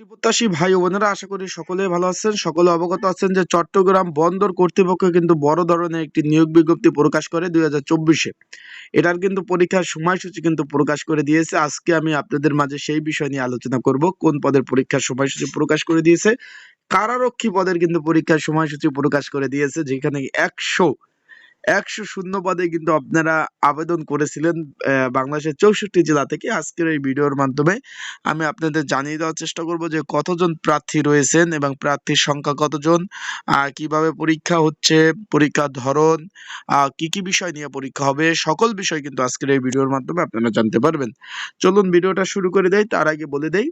প্রত্যাশী ভাই বোনেরা, আশা করি সকলে ভালো আছেন। সকলে অবগত আছেন যে চট্টগ্রাম বন্দর কর্তৃপক্ষ কিন্তু বড় ধরনের একটি নিয়োগ বিজ্ঞপ্তি প্রকাশ করে দুই হাজার চব্বিশে। এটার কিন্তু পরীক্ষার সময়সূচি কিন্তু প্রকাশ করে দিয়েছে। আজকে আমি আপনাদের মাঝে সেই বিষয় নিয়ে আলোচনা করব। কোন পদের পরীক্ষার সময়সূচি প্রকাশ করে দিয়েছে? কারারক্ষী পদের কিন্তু পরীক্ষার সময়সূচি প্রকাশ করে দিয়েছে, যেখানে একশো একশো শূন্য পদে কিন্তু আপনারা আবেদন করেছিলেন বাংলাদেশের চৌষট্টি জেলা থেকে। আজকের এই ভিডিওর মাধ্যমে আমি আপনাদের জানিয়ে দেওয়ার চেষ্টা করব যে কতজন প্রার্থী রয়েছেন এবং প্রার্থীর সংখ্যা কতজন কীভাবে পরীক্ষা হচ্ছে, পরীক্ষার ধরন কি কি বিষয় নিয়ে পরীক্ষা হবে, সকল বিষয় কিন্তু আজকের এই ভিডিওর মাধ্যমে আপনারা জানতে পারবেন। চলুন ভিডিওটা শুরু করে দেই, তার আগে বলে দেই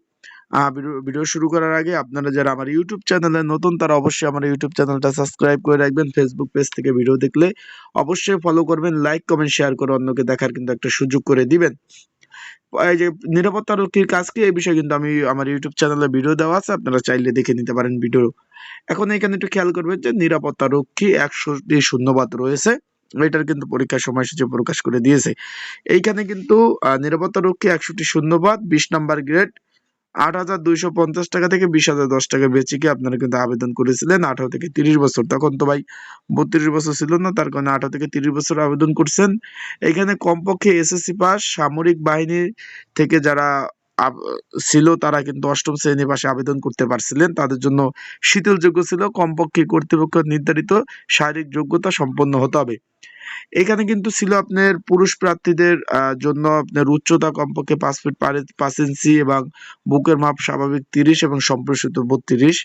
ভিডিও শুরু করার আগে আপনারা যারা আমার ইউটিউব চ্যানেলে নতুন, তারা অবশ্যই আমার ইউটিউব চ্যানেলটা সাবস্ক্রাইব করে রাখবেন। ফেসবুক পেজ থেকে ভিডিও দেখলে অবশ্যই ফলো করবেন লাইক কমেন্ট শেয়ার করে অন্যকে দেখার কিন্তু একটা সুযোগ করে দিবেন। এই যে নিরাপত্তা রক্ষীর কাজ কি? এই বিষয়ে কিন্তু আমি আমার ইউটিউব চ্যানেলে ভিডিও দেওয়া আছে, আপনারা চাইলে দেখে নিতে পারেন ভিডিও এখন এখানে একটু খেয়াল করবেন যে নিরাপত্তা রক্ষী একশোটি শূন্যবাদ রয়েছে। এটার কিন্তু পরীক্ষার সময়সূচি প্রকাশ করে দিয়েছে। এইখানে কিন্তু নিরাপত্তা রক্ষী একশোটি শূন্যবাদ, বিশ নাম্বার গ্রেড আট হাজার দুইশো পঞ্চাশ টাকা থেকে বিশ হাজার দশ টাকা বেচিকে আপনারা কিন্তু আবেদন করেছিলেন। আঠারো থেকে তিরিশ বছর। তখন তো ভাই বত্রিশ বছর ছিল না, তার কারণে আঠারো থেকে তিরিশ বছর আবেদন করছেন। এখানে কমপক্ষে এসএসসি পাস, সামরিক বাহিনী থেকে যারা ছিল তারা কিন্তু অষ্টম শ্রেণি পাশে আবেদন করতে পারছিলেন। তাদের জন্য শীতলযোগ্য ছিল। কমপক্ষে কর্তৃপক্ষ নির্ধারিত শারীরিক যোগ্যতা সম্পন্ন হতে হবে। এখানে কিন্তু ছিল আপনার পুরুষ প্রার্থীদের জন্য আপনার উচ্চতা কমপক্ষে পাঁচ ফিট পাঁচ ইঞ্চি এবং বুকের মাপ স্বাভাবিক তিরিশ এবং সম্প্রসারিত বত্রিশ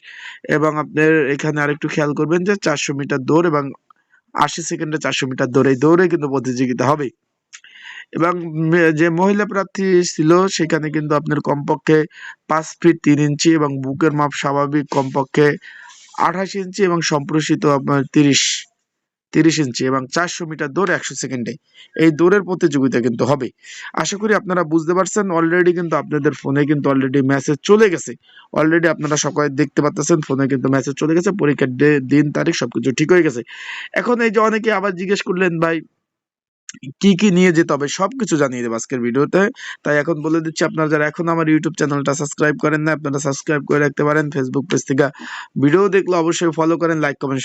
এবং আপনার এখানে আরেকটু খেয়াল করবেন যে চারশো মিটার দৌড় এবং আশি সেকেন্ডে চারশো মিটার দৌড়, এই দৌড়ে কিন্তু প্রতিযোগিতা হবে। এবং যে মহিলা প্রার্থী ছিল সেখানে কিন্তু আপনার কমপক্ষে পাঁচ ফিট তিন ইঞ্চি এবং বুকের মাপ স্বাভাবিক কমপক্ষে আঠাশ ইঞ্চি এবং সম্প্রসারিত আপনার তিরিশ। তিরিশ ইঞ্চি এবং চারশো মিটার দৌড় একশো সেকেন্ডে। এই দৌড়ের প্রতিযোগিতা কিন্তু হবে। আশা করি আপনারা বুঝতে পারছেন অলরেডি কিন্তু আপনাদের ফোনে কিন্তু অলরেডি মেসেজ চলে গেছে। অলরেডি আপনারা সবাই দেখতে পাচ্ছেন ফোনে কিন্তু মেসেজ চলে গেছে, পরীক্ষার দিন, তারিখ সবকিছু ঠিক হয়ে গেছে। এখন এই যে অনেকে আবার জিজ্ঞেস করলেন, ভাই কি কি নিয়ে যেতে হবে সবকিছু জানিয়ে দেবো আজকের ভিডিওতে। তাই এখন বলে দিচ্ছি, আপনারা যারা এখন আমার ইউটিউব চ্যানেলটা সাবস্ক্রাইব করেন না আপনারা সাবস্ক্রাইব করে রাখতে পারেন। ফেসবুক পেজ থেকে ভিডিও দেখলে অবশ্যই ফলো করেন লাইক কমেন্ট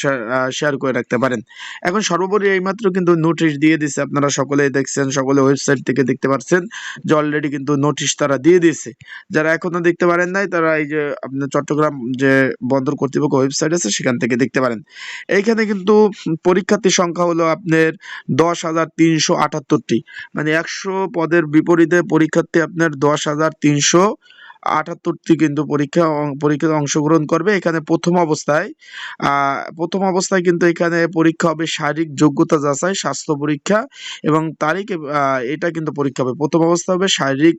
শেয়ার করে রাখতে পারেন। এখন সর্বোপরি এইমাত্র কিন্তু নোটিশ দিয়ে দিছে, আপনারা সকলেই দেখছেন, সকলে ওয়েবসাইট থেকে দেখতে পাচ্ছেন যে অলরেডি কিন্তু নোটিশ তারা দিয়ে দিয়েছে। যারা এখনও দেখতে পারেন নাই, তারা এই যে আপনার চট্টগ্রাম যে বন্দর কর্তৃপক্ষ ওয়েবসাইট আছে, সেখান থেকে দেখতে পারেন। এইখানে কিন্তু পরীক্ষার্থীর সংখ্যা হলো আপনার দশ হাজার তিনশো আটাত্তরটি। মানে একশো পদের বিপরীতে পরীক্ষার্থী আপনার দশ হাজার তিনশো আটাত্তরটি কিন্তু পরীক্ষা পরীক্ষায় অংশগ্রহণ করবে। এখানে প্রথম অবস্থায় প্রথম অবস্থায় কিন্তু এখানে পরীক্ষা হবে শারীরিক যোগ্যতা যাচাই, স্বাস্থ্য পরীক্ষা এবং তারিখ এটা কিন্তু পরীক্ষা হবে। প্রথম অবস্থা হবে শারীরিক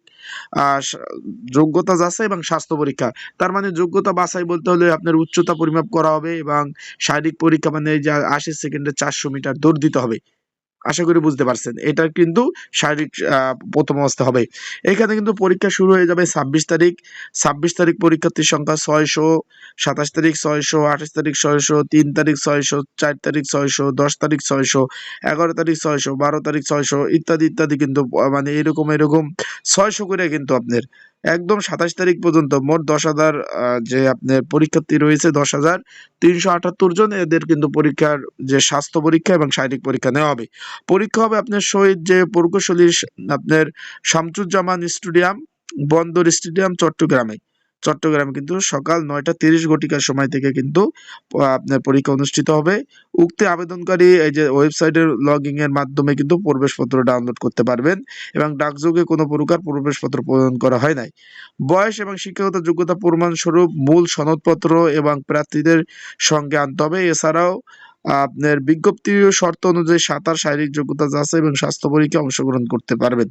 যোগ্যতা যাচাই এবং স্বাস্থ্য পরীক্ষা। তার মানে যোগ্যতা বাছাই বলতে হলে আপনার উচ্চতা পরিমাপ করা হবে এবং শারীরিক পরীক্ষা মানে আশি সেকেন্ডে চারশো মিটার দৌড় দিতে হবে। আশা করি বুঝতে পারছেন। এটা কিন্তু শারীরিক প্রথম অবস্থা হবে। এখানে কিন্তু পরীক্ষা শুরু হয়ে যাবে ছাব্বিশ তারিখ। ছাব্বিশ তারিখ পরীক্ষার্থীর সংখ্যা ছয়শো, সাতাশ তারিখ ছয়শো, আঠাশ তারিখ ছয়শো, তিন তারিখ ছয়শো, চার তারিখ ছয়শো, দশ তারিখ ছয়শো, এগারো তারিখ ছয়শো, বারো তারিখ ছয়শো, ইত্যাদি ইত্যাদি কিন্তু মানে এরকম এরকম ছয়শো করে কিন্তু আপনার একদম সাতাশ তারিখ পর্যন্ত মোট দশ হাজার যে আপনার পরীক্ষার্থী রয়েছে দশ হাজার তিনশো আটাত্তর জন, এদের কিন্তু পরীক্ষার যে স্বাস্থ্য পরীক্ষা এবং শারীরিক পরীক্ষা নেওয়া হবে। পরীক্ষা হবে আপনার শহীদ যে প্রকৌশলী আপনার শামসুজ্জামান স্টেডিয়াম, বন্দর স্টেডিয়াম, চট্টগ্রামে। চট্টগ্রামে কিন্তু সকাল নয়টা তিরিশ ঘটিকার সময় থেকে কিন্তু আপনার পরীক্ষা অনুষ্ঠিত হবে। উক্তি আবেদনকারী এই যে ওয়েবসাইটের লগইন এর মাধ্যমে কিন্তু প্রবেশপত্র ডাউনলোড করতে পারবেন এবং ডাকযোগে কোনো প্রকার প্রবেশপত্র প্রদান করা হয় নাই। বয়স এবং শিক্ষাগত যোগ্যতা প্রমাণস্বরূপ মূল সনদপত্র এবং প্রার্থীদের সঙ্গে আনতে হবে। এছাড়াও আপনার বিজ্ঞপ্তি শর্ত অনুযায়ী সাঁতার শারীরিক যোগ্যতা যাচাই এবং স্বাস্থ্য পরীক্ষায় অংশগ্রহণ করতে পারবেন।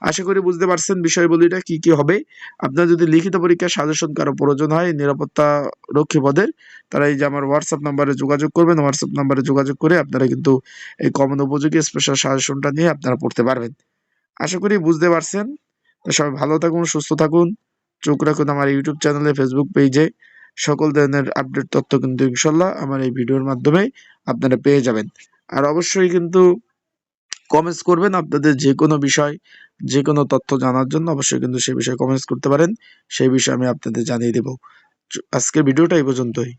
আশা করি বুঝতে পারছেন বিষয়বলিটা কি কি হবে। আপনার যদি লিখিত পরীক্ষার সাজেশন কারও প্রয়োজন হয় নিরাপত্তা রক্ষী পদের, তারা এই যে আমার হোয়াটসঅ্যাপ নাম্বারে যোগাযোগ করবেন হোয়াটসঅ্যাপ নাম্বারে যোগাযোগ করে আপনারা কিন্তু এই কমন উপযোগী স্পেশাল সাজেশনটা নিয়ে আপনারা পড়তে পারবেন। আশা করি বুঝতে পারছেন। সবাই ভালো থাকুন, সুস্থ থাকুন। চোখ রাখুন আমার ইউটিউব চ্যানেলে ফেসবুক পেজে সকল ধরনের আপডেট তথ্য কিন্তু ইনশাল্লাহ আমার এই ভিডিওর মাধ্যমে আপনারা পেয়ে যাবেন। আর অবশ্যই কিন্তু কমেন্টস করবেন আপনাদের যে কোনো বিষয় যে কোনো তথ্য জানার জন্য অবশ্যই কিন্তু সেই বিষয়ে কমেন্টস করতে পারেন। সেই বিষয়ে আমি আপনাদের জানিয়ে দেব। আজকের ভিডিওটা এই পর্যন্তই।